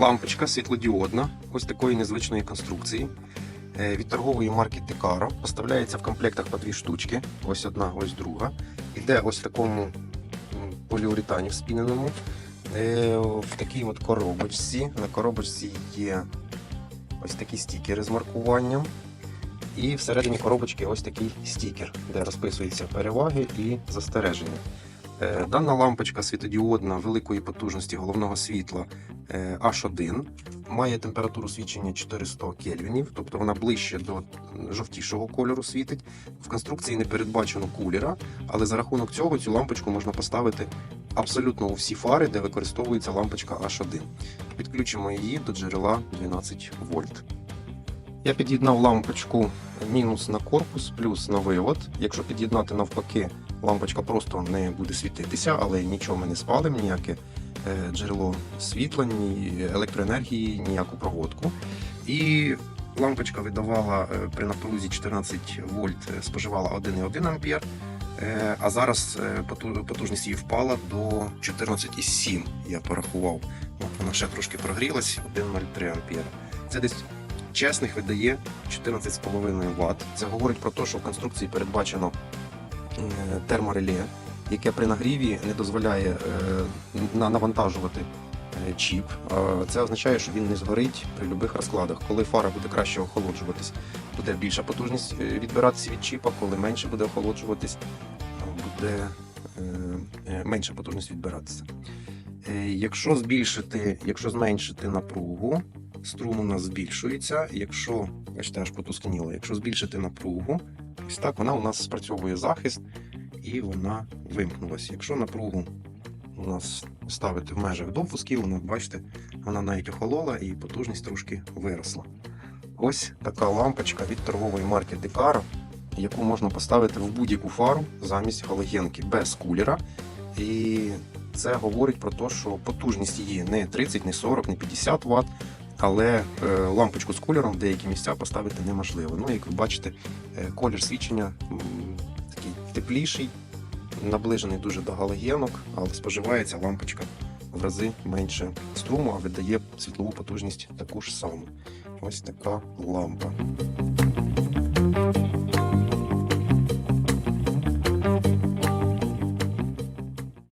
Лампочка світлодіодна, ось такої незвичної конструкції. Е, Від торгової марки Текара поставляється в комплектах по дві штучки. Ось одна, ось друга. Іде ось в такому поліуретані вспіненому. Е, В такій от коробочці. На коробочці є ось такі стікери з маркуванням. І всередині коробочки ось такий стікер, де розписуються переваги і застереження. Е, Дана лампочка світодіодна великої потужності головного світла е, H1 має температуру свідчення 400 кельвінів, тобто вона ближче до жовтішого кольору світить. В конструкції не передбачено кулера, але за рахунок цього цю лампочку можна поставити абсолютно у всі фари, де використовується лампочка H1. Підключимо її до джерела 12 вольт. Я під'єднав лампочку мінус на корпус, плюс на вивод. Якщо під'єднати навпаки, лампочка просто не буде світитися, але нічого ми не спалимо, ніяке е, джерело світла, ні електроенергії, ніяку проводку. І лампочка видавала е, при напрузі 14 вольт, е, споживала 1,1 ампер. А зараз потужність її впала до 14,7. Я порахував. Вона ще трошки прогрілась, 1,03 ампера. Це десь чесних видає 14,5 Вт. Це говорить про те, що в конструкції передбачено е, термореле, яке при нагріві не дозволяє е, навантажувати е, чіп. Це означає, що він не згорить при будь-яких розкладах. Коли фара буде краще охолоджуватись, буде більша потужність відбиратися від чіпа, коли менше буде охолоджуватись, буде менша потужність відбиратися. Якщо збільшити, якщо зменшити напругу, струм у нас збільшується. Якщо бачите, аж потускніло, якщо збільшити напругу, ось так вона у нас спрацьовує захист і вона вимкнулася. Якщо напругу у нас ставити в межах допусків, вона, бачите, вона навіть охолола і потужність трошки виросла. Ось така лампочка від торгової марки Decaro, яку можна поставити в будь-яку фару замість галогенки без кулера. І це говорить про те, що потужність її не 30, не 40, не 50 Вт, але е, лампочку з кольором в деякі місця поставити неможливо. Ну, як ви бачите, е, колір свічення м, такий тепліший, наближений дуже до галогенок, але споживається лампочка в рази менше струму, а видає світлову потужність таку ж саму. Ось така лампа.